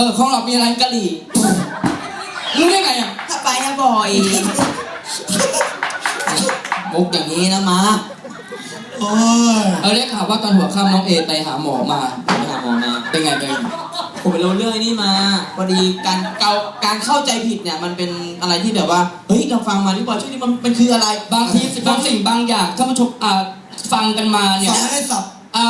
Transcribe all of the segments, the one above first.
เออของเรามีอะไรกะหรี่รู้ได้ไงอะถ้าไปอะบ่อยมุกอย่างนี้นะมาโอ้ยเออได้ข่าวว่าตอนหัวค่ำน้องเอไปหาหมอมาไปหาหมอมาเป็นไงเป็นไงผมไปรู้เรื่องไอ้นี่มาพอดีการเกาการเข้าใจผิดเนี่ยมันเป็นอะไรที่แบบว่าเฮ้ยเราฟังมาดีกว่าช่วงนี้มันมันคืออะไรบางทีบางสิ่งบางอย่างท่านผู้ชมอ่าฟังกันมาเนี่ยฟังไม่ได้สับอ่า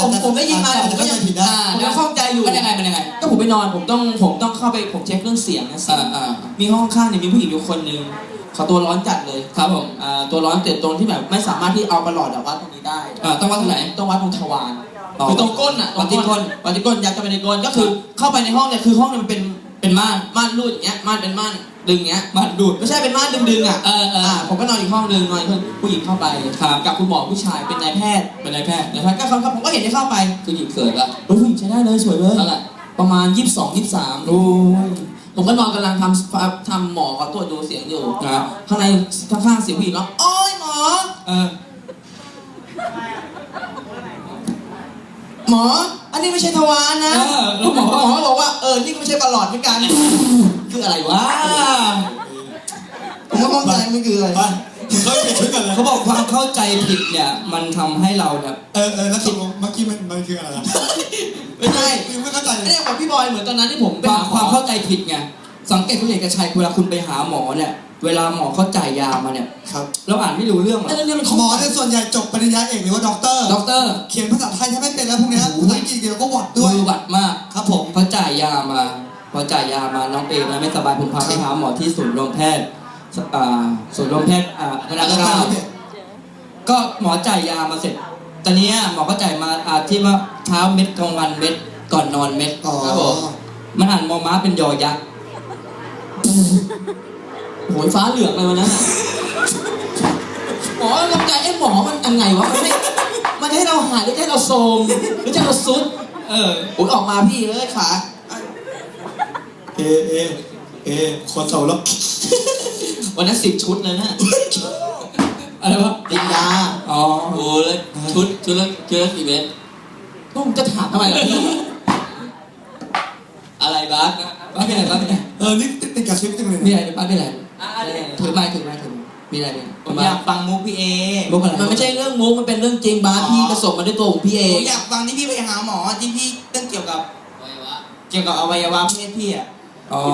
ผมผมได้ยินมาแต่ผมก็ยังอาจจะเข้าใจผิดได้อ่าผมยังเข้าใจอยู่มันยังไงมันยังไงก็ผม ไปนอนผมต้องผมต้องเข้าไปผมเช็คเรื่องเสียงนะเสียอ่างอ่ามีห้องข้างเนี่ยมีผู้หญิงอยู่คนหนึ่งเขาตัวร้อนจัดเลยครับผมอ่าตัวร้อนเต็ดตรงที่แบบไม่สามารถที่เอาประหลอดอะวัดตรงนี้ได้อ่าต้องวัดตรงไหนต้องวัดตรงทวารอ๋อคือตรงก้นอะตรงวัดที่ก้นวัดที่ก้นยัดเข้าไปในก้นก็คือเข้าไปในห้องเนี่ยคือห้องเนี่ยมันเป็นเป็นม่านม่านรูดอย่างเงี้ยม่านเป็นม่านดึงอย่างเงี้ยม่านดูดไม่ใช่เป็นม่านดึงดึงๆอะเออเออผมก็นอนอีกห้องหนึ่งนอนอีกห้องผู้หญิงเข้าไปครับกับคุณหมอผู้ชายเป็นนายแพทย์เป็นนายแพทย์นายแพทย์ก็เขาเขาผมก็เห็นได้เข้าไปคือหญิงเขินละเฮ้ยผู้หญิงใช้ได้เลยสวยเลยเท่าไหร่ ประมาณ 22 23โอ้ยผมก็นอนกำลังทำทำหมอเขาตรวจดูเสียงอยู่ครับข้างในข้างๆเสียงผู้หญิงร้องโอ้ยหมอเออหมอ อันนี้ไม่ใช่ทวารนะเออคุณหมอหมอบอกว่าเออ นี่ก็ไม่ใช่ประหลอดเหมือนกัน คืออะไรวะผมก็มองใจมันคืออะไรไปเฮ้ยเปลี่ยนชุดกันเลยเขาบอกความเข้าใจผิดเนี่ย มันทำให้เราเนี่ยเออเออแล้วตกลงเมื่อกี้มันมันคืออะไรอะไม่ใช่คือไม่เข้า ใจเลยเนี่ยบอกพี่บอยเหมือนตอนนั้นที่ผมไปความหาหความอเข้าใจผิดไงสังเกตคุณเอกชัยเวลาคุณไปหาหมอเนี่ย เวลาหมอเขาจ่ายยามาเนี่ยครับเราอ่านไม่รู้เรื่องหรอกไอ้เรื่องนี้มันหมอเนี่ยส่วนใหญ่จบปริญญาเอกหรือว่าด็อกเตอร์ ด็อกเตอร์เขียนภาษาไทยถ้าไม่เป็นแล้วพวกเนี้ยภาษาอังกฤษเดียวก็วอดด้วย มือหวัดมากครับผมพอจ่ายยามาพอจ่ายยามาน้องเองนะไม่สบายผมพาไปหาหมอที่ศูนย์โรงแพทย์อ่าศูนย์โรงแพทย์อ่าพระแล้นาวคก็รเนี่ยก็หมอจ่ายยามาเสร็จ ตอนเนี้ยหมอก็จ่ายมาอ่าที่ว่าเช้าเม็ดกลางวันเม็ด ก่อนนอนเม็ดอ๋อครับผมมันอ่านมอม้าเป็นยอยักษ์โหยฟ้าเหลืองเลยวันนั้นน่ะหมอลงใจไอ้หมอมันยังไงวะ มันให้มันจะให้เราหายหรือจะให้เราโทรมหรือจะให้เราซุด เออโอ้ยออกมาพี่เอ้ยขาเอเอเอคนเสาแล้ววันนั้นสิบชุดเลยนะอะไรวะติดยาอ๋อโอ้แล้วชุดชุดละชุดละกี่เม็ดต้องจะถามทำไมล่ะพี่ อะไรบ้างป้าเป็นไรป้าเป็นไรเออนี่ติดกับชีวิตจังเลยมีเนี่ยอะไรป้าเป็นไรอะไรถือไม้ถือไม้ถือไม้มีอะไรเนี่ยผมอยากฟังมุกพี่เอมุกอะไรมันไม่ใช่เรื่องมุกมันเป็นเรื่องจริงบาสพี่ประสบมาด้วยตัวของพี่เอผง มอยากฟังที่พี่ไปหาหมอที่พี่เรื่องเกี่ยวกับเกี่ยวกับอวัยวะเพศพี่อะอ๋อ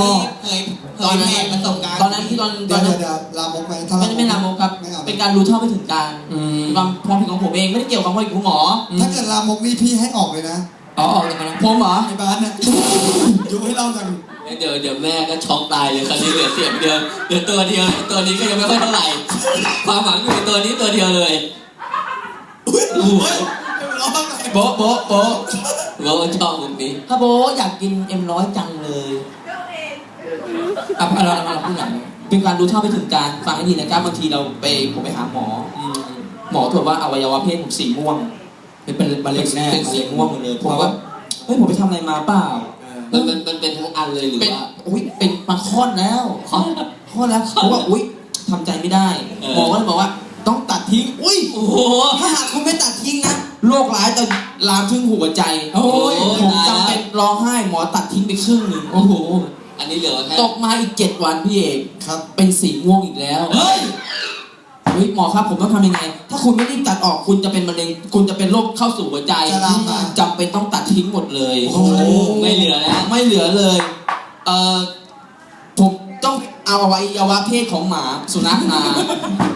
ที่เคยเผตอนยนั้นแพร่ประสบการณ์ตอนนั้นที่ตอนตเดี๋อยนวนั้นเดี๋ยวลามกไหมถ้าไม่ไม่ลามกครับ ไม่เอาเป็นการรู้เท่าไม่ถึงการอืม ความความผิดของผมเองไม่ได้เกี่ยวกับความผิดของหมอ ถ้าเกิดลามกนี่พี่ให้ออกเลยนะ อ๋อออกจากกันนะผมเหรอไอ้บ้านเนี่ยอยู่ให้เราจังเดี๋ยวเดี๋ยวแม่ก็ช็อกตายเลยคราวนี้เหลือเสียงเดียวเหลือตัวเดียวตัวนี้ก็ยังไม่ค่อยเท่าไหร่ความหวังอยู่ในตัวนี้ตัวเดียวเลยอุ้ยเฮ้ยร้องไงโบ๊ะโบ๊ะโบ๊ะโบ๊ะชอบมุมนี้ถ้าโบ๊ะอยากกินเอ็มร้อยจังเลยอะเราเราเราพูดหลังเป็นการรู้เท่าไม่ถึงการฟังให้ดีนะครับบางทีเราไปผมไปหาหมออืมหมอตรวจว่าอวัยวะเพศผมสีม่วง เป็นเป็นมะเร็งแน่เป็นสีม่วงหมดเลยผมว่าเฮ้ยผมไปทำอะไรมาเปล่า มันมันมันเป็นทั้งอันเลยหรือเป็นว่า อุ้ยเป็นมาคลอดแล้วคลอดคลอดแล้วผมว่าอุ้ยทำใจไม่ได้เออ หมอก็เลยบอกว่าต้องตัดทิ้ง อุ้ยโอ้โห ถ้าหากคุณไม่ตัดทิ้งนะโรคร้ายจะลามถึงหัวใจโอ้ยผมจำเป็นร้องไห้หมอตัดทิ้งไปครึ่งหนึ่งโอ้โหอันนี้เหลือแค่ตกมาอีกเจ็ดวันพี่เอกครับ เป็นสีม่วงอีกแล้ว เฮ้ย เฮ้ยหมอครับผมต้องทำยังไง ถ้าคุณไม่รีบตัดออกคุณจะเป็นมะเร็งคุณจะเป็นโรคเข้าสู่หัวใจจะลามมาจำเป็นต้องตัดทิ้งหมดเลยโอ้โห ไม่เหลือแล้วไม่เหลือเลยเอ่อผมต้องเอาอวัยวะเพศของหมาสุนัขมา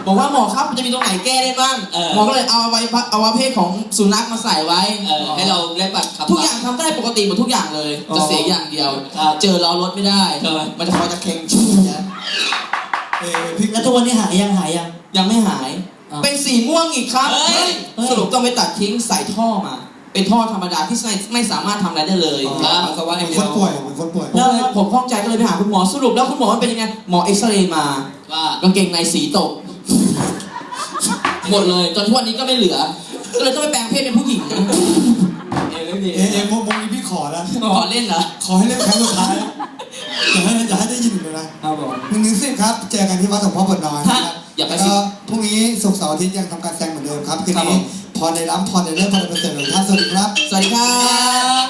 บอกว่าหมอครับมันจะมีตรงไหนแก้ได้บ้างเออ หมอก็เลยเอาอวัยวะอวัยวะเพศของสุนัขมาใส่ไว้ เออให้เราได้บัตรขับ ทุกอย่างทำได้ปกติหมดทุกอย่างเลยอ๋อจะเสียอย่างเดียว ครับเจอเรารถไม่ได้ ทำไม มันจะคอยจะเค็งชื่อนะเออพี่แล้วทุกวันนี้หายยังหายยัง ยังไม่หาย อ้าวเป็นสีม่วงอีกครับเฮ้ยสรุปต้องไปตัดทิ้งใส่ท่อมา เป็นท่อธรรมดาที่ไม่ไม่สามารถทำอะไรได้เลยอ๋อ ครับปัสสาวะอเหมืย่าองนเดียวคนป่วยเหมือนคนป่วยผมเลยผมข้องใจก็เลยไปหาคุณหมอสรุปแล้วคุณหมอมันเป็นยังไงหมอเอ็กซเรย์มาว่า กางเกงในสีตก หมดเลยจนทุกวันนี้ก็ไม่เหลือ ก็เลยต้องไปแปลงเพศเป็นผู้หญิงเอ้ยไม่มีเอเอโมโมนี้พี่ขอแล้ว ขอเล่นเหรอ ขอให้เล่นครั้งสุดท้ายอย่าให้อย่าให้ได้ยินเลยนะครับผม หนึ่งถึงสิบครับ เจอกันที่วัดหลวงพ่อบทน้อยนะครับ อย่าไปแล้วสิก็พรุ่งนี้ศุกร์เสาร์อาทิตย์ยังทำการแสดงเหมือนเดิมครับคืนครับผนี้มพรในร้ำพรในเรื่องพรในประเสริฐท่านสวัสดีครับ สวัสดีครับ